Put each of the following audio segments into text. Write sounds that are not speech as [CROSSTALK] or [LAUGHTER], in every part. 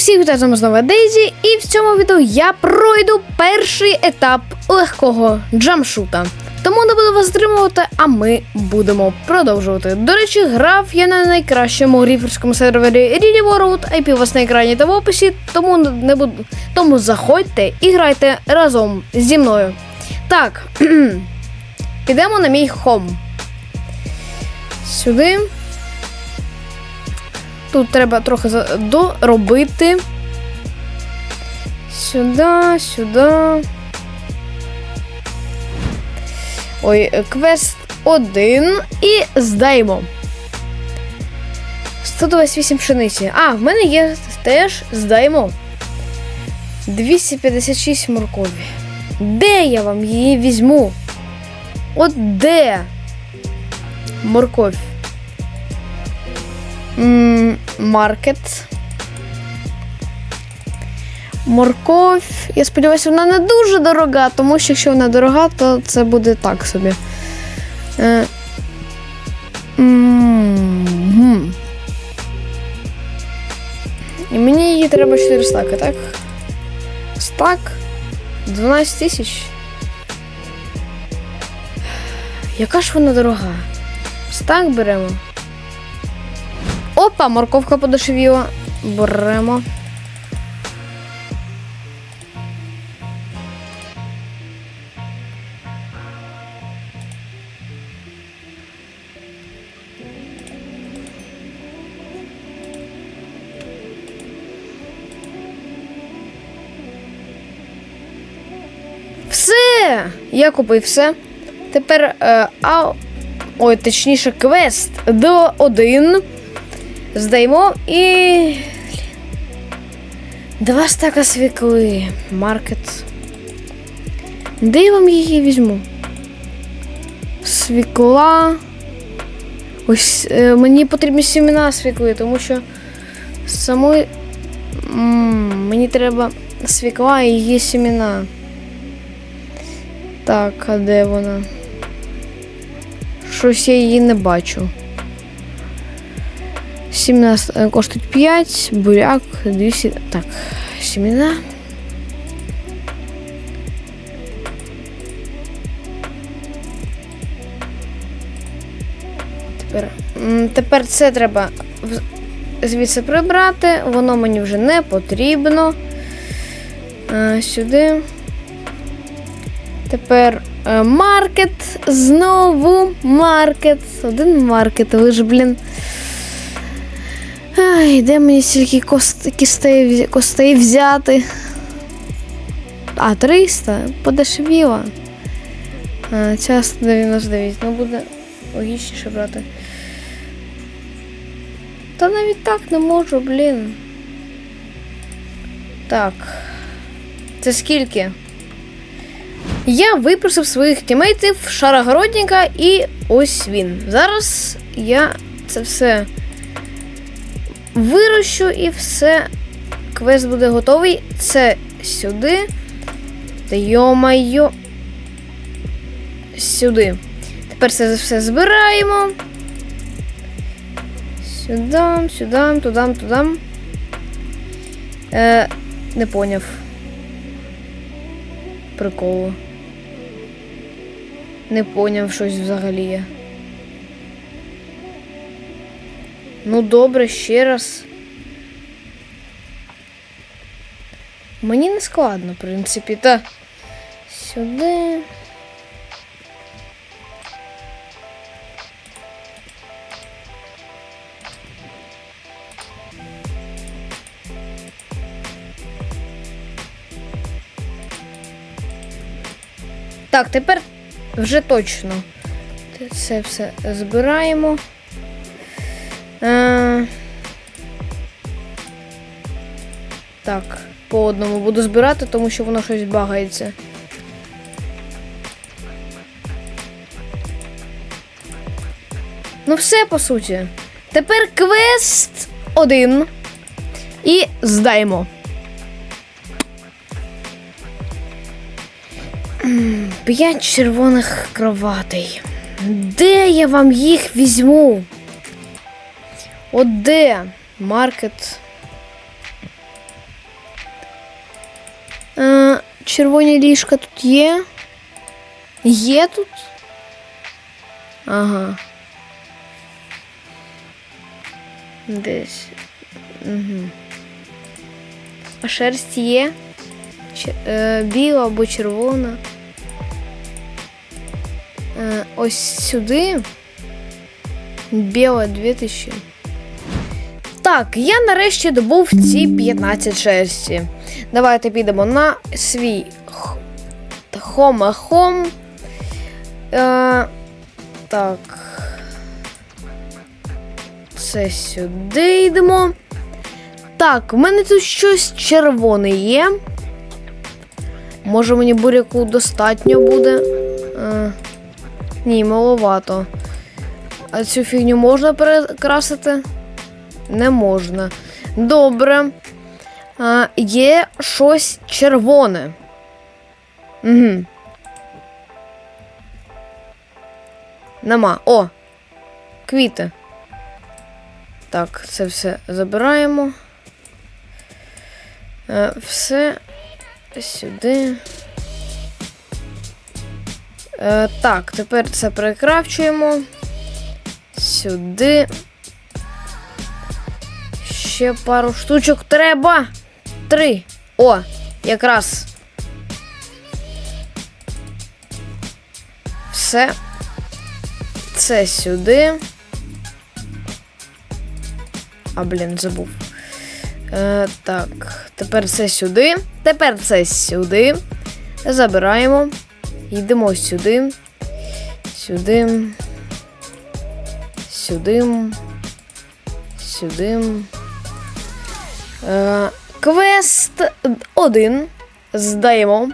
Усіх вітаю вами знову Дейзі, і в цьому відео я пройду перший етап легкого джамшута. Тому не буду вас стримувати, а ми будемо продовжувати. До речі, грав я на найкращому ріферському сервері Really World, IP у вас на екрані та в описі, тому не буду. Тому заходьте і грайте разом зі мною. Так, [CLEARS THROAT] підемо на мій хом. Сюди. Тут треба трохи доробити. Сюди, сюди. Ой, квест 1 і здаємо. 128 пшениці. А, в мене є теж здаємо. 256 моркові. Де я вам її візьму? От де? Морковь. Маркет. Морковь. Я сподіваюся, вона не дуже дорога, тому що якщо вона дорога, то це буде так собі. Е. І мені її треба 4 стаки, так? Стак 12 тисяч. Яка ж вона дорога? Стак беремо. Опа, морковка подешевіла. Беремо. Все! Я купив все. Тепер. Е, а... Ой, точніше, квест до 1. Здаємо і. Два стака свікли. Маркет. Де я вам її візьму? Свікла. Ось е, мені потрібні сімена свікли, тому що самої. Мені треба свікла і її сімена. Так, а де вона? Щось я її не бачу. 17 е, коштують 5, буряк 200. Так, сімена. Тепер, тепер це треба звідси прибрати, воно мені вже не потрібно. Е, Сюди. Тепер е, маркет. Знову маркет. Один маркет, але ж, блін. Ай, де мені стільки кост, кістей, костей взяти? А, 300? Подешевіло. А, ця 199. Ну буде логічніше брати. Та навіть так не можу, блін. Так. Це скільки? Я випросив своїх тімейтів шарогородника і ось він. Зараз я це все вирощу і все. Квест буде готовий. Це сюди. Та йо-майо. Сюди. Тепер це все збираємо. Сюди, сюди, туди, туди. Е, не поняв. Приколу. Не поняв щось взагалі. я. Ну, добре, ще раз. Мені не складно, в принципі, та сюди. Так, тепер вже точно. Це все збираємо. Так, по одному буду збирати, тому що воно щось багається. Ну, все по суті. Тепер квест один. І здаємо. П'ять червоних кроватей. Де я вам їх візьму? От де? Маркет. Червоні ліжка тут є? Є тут? Ага. Десь. Угу. А шерсть є? Ч- е, біла або червона. Е, ось сюди. Біла 2000. Так, я нарешті добув ці 15 шерсті. Давайте підемо на свій х- Home Home. Е, так. Це сюди йдемо. Так, в мене тут щось червоне є. Може мені буряку достатньо буде. Е, ні, маловато. А цю фігню можна перекрасити? Не можна. Добре. А, є щось червоне. Угу. Нема. О! Квіти. Так, це все забираємо. Е, все сюди. Е, так, тепер це перекрафчуємо. Сюди. Ще пару штучок треба. Три. О, якраз. Все. Це сюди. А, блін, забув. Е, так, тепер це сюди. Тепер це сюди. Забираємо. Йдемо сюди. Сюди. Сюди. Сюди. Е, квест 1. Здаємо.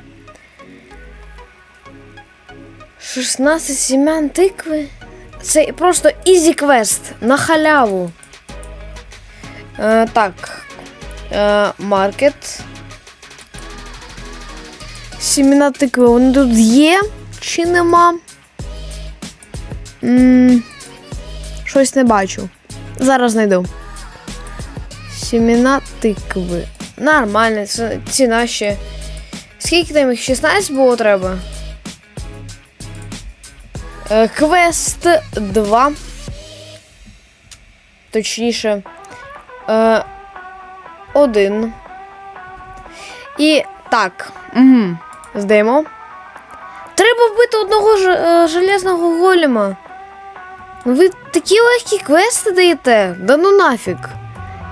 16 сім'ян тикви. Це просто ізі квест на халяву. Е, так. Е, маркет. Сімена тикви. Вони тут є чи нема? м щось не бачу. Зараз знайду. Сімена тикви. Нормально, ціна ще. Скільки там їх? 16 було треба? Е, Квест 2. Точніше. Е, один. І так. Угу. Здаємо. Треба вбити одного ж, е, железного голема. Ви такі легкі квести даєте? Да ну нафіг.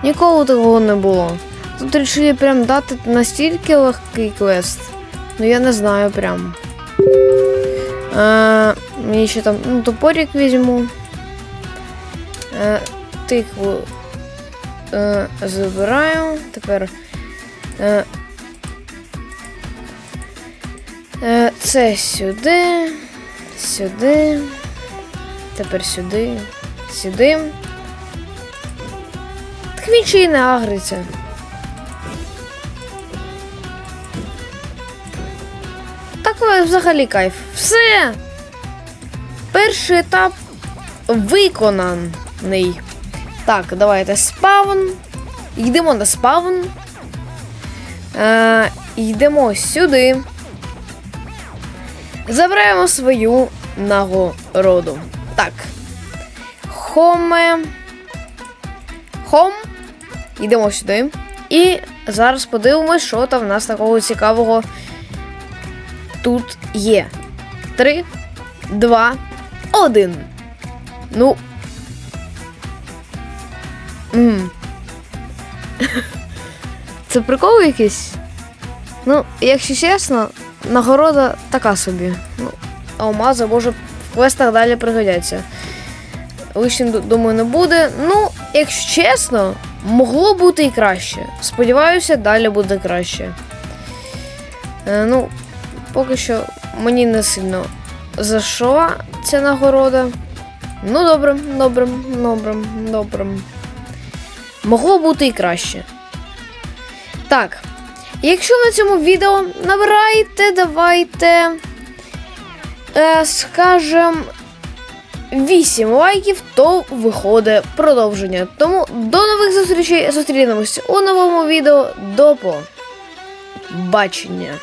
Ніколи такого не було. Тут вирішили прям дати настільки легкий квест. Ну я не знаю прям. Е, мені ще там ну, топорик візьму. Е, тикву е, забираю. Тепер. Е, це сюди. Сюди. Тепер сюди. Сюди. Він ще й не агриться. Так е, взагалі кайф. Все. Перший етап виконаний. Так, давайте спавн. Йдемо на спавн. Е, йдемо сюди. Забираємо свою нагороду. Так. Хоме. Хом. Йдемо сюди. І зараз подивимось, що там в нас такого цікавого тут є. Три, два, один. Ну. М. [LAUGHS] Це прикол якийсь? Ну, якщо чесно, нагорода така собі. Ну, алмази, може, в квестах далі пригодяться. Лишнім, ду- думаю, не буде. Ну, якщо чесно, могло бути і краще. Сподіваюся, далі буде краще. Е, ну, поки що мені не сильно зайшла ця нагорода. Ну, добре, добре, добре, добре. Могло бути і краще. Так. Якщо на цьому відео набирайте, давайте. Е, скажем. 8 лайків, то виходить продовження. Тому до нових зустрічей. зустрінемось у новому відео. До побачення.